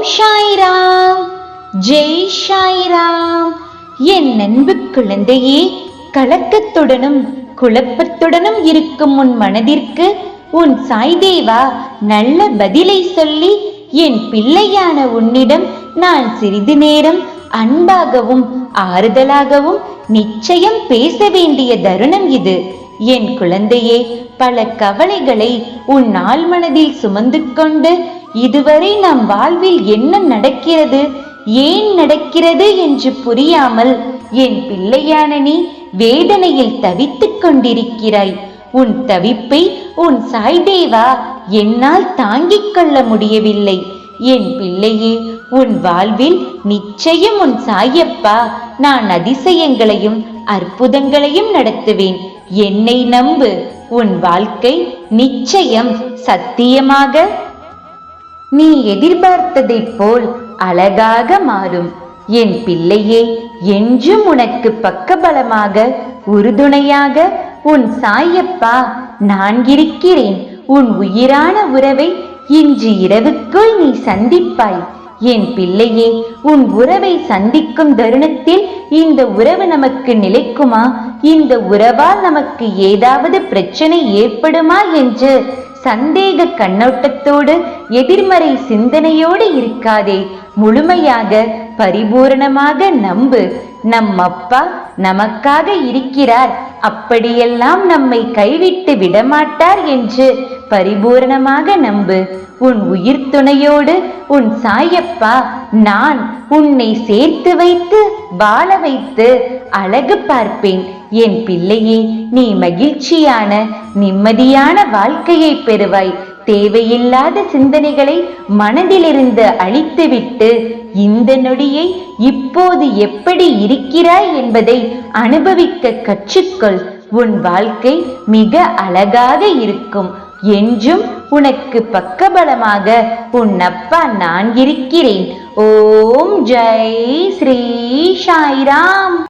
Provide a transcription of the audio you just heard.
ஓம் ஷாய்ராம் ஜெய் ஷாய்ராம் என் அன்பு குழந்தையே கலக்கத்துடனும் குழப்பத்துடனும் இருக்கும் உன் மனதிற்கு உன் சாய்தேவா நல்ல பதிலை சொல்லி என் பிள்ளையான உன்னிடம் நான் சிறிது நேரம் அன்பாகவும் ஆறுதலாகவும் நிச்சயம் பேச வேண்டிய தருணம் இது. என் குழந்தையே பல கவலைகளை உன் நாள் மனதில் சுமந்து கொண்டு இதுவரை நம் வாழ்வில் என்ன நடக்கிறது? ஏன் நடக்கிறது என்று புரியாமல் என் பிள்ளையான நீ வேதனையில் தவித்துக் கொண்டிருக்கிறாய். உன் தவிப்பை உன் சாய்தேவா என்னால் தாங்கிக் கொள்ள முடியவில்லை. என் பிள்ளையே உன் வாழ்வில் நிச்சயம் உன் சாயப்பா. நான் அதிசயங்களையும் அற்புதங்களையும் நடத்துவேன். என்னை நம்பு. உன் வாழ்க்கை நிச்சயம் சத்தியமாக நீ எதிர்பார்த்ததைப் போல் அழகாக மாறும். என் பிள்ளையே என்றும் உனக்கு பக்கபலமாக உறுதுணையாக உன் சாயப்பா நான் இருக்கிறேன். உன் உயிரான உறவை இன்று இரவுக்குள் நீ சந்திப்பாய். என் பிள்ளையே உன் உறவை சந்திக்கும் தருணத்தில் இந்த உறவு நமக்கு நிலைக்குமா? இந்த உறவால் நமக்கு ஏதாவது பிரச்சனை ஏற்படுமா என்று சந்தேக கண்ணோட்டத்தோடு எதிர்மறை சிந்தனையோடு இருக்காதே. முழுமையாக பரிபூரணமாக நம்பு. நம் அப்பா நமக்காக இருக்கிறார். அப்படியெல்லாம் நம்மை கைவிட்டு விடமாட்டார் என்று பரிபூரணமாக நம்பு. உன் உயிர் துணையோடு உன் சாயப்பா நான் உன்னை சேர்த்து வைத்து வாழ வைத்து அழகு பார்ப்பேன். என் பிள்ளையே நீ மகிழ்ச்சியான நிம்மதியான வாழ்க்கையை பெறுவாய். தேவையில்லாத சிந்தனைகளை மனதிலிருந்து அழித்துவிட்டு இந்த நொடியை இப்போது எப்படி இருக்கிறாய் என்பதை அனுபவிக்க கற்றுக்கொள். உன் வாழ்க்கை மிக அழகாக இருக்கும். என்றும் உனக்கு பக்கபலமாக. உன் அப்பா நான் இருக்கிறேன் ஓம் ஜெய் ஸ்ரீ சாய்ராம்.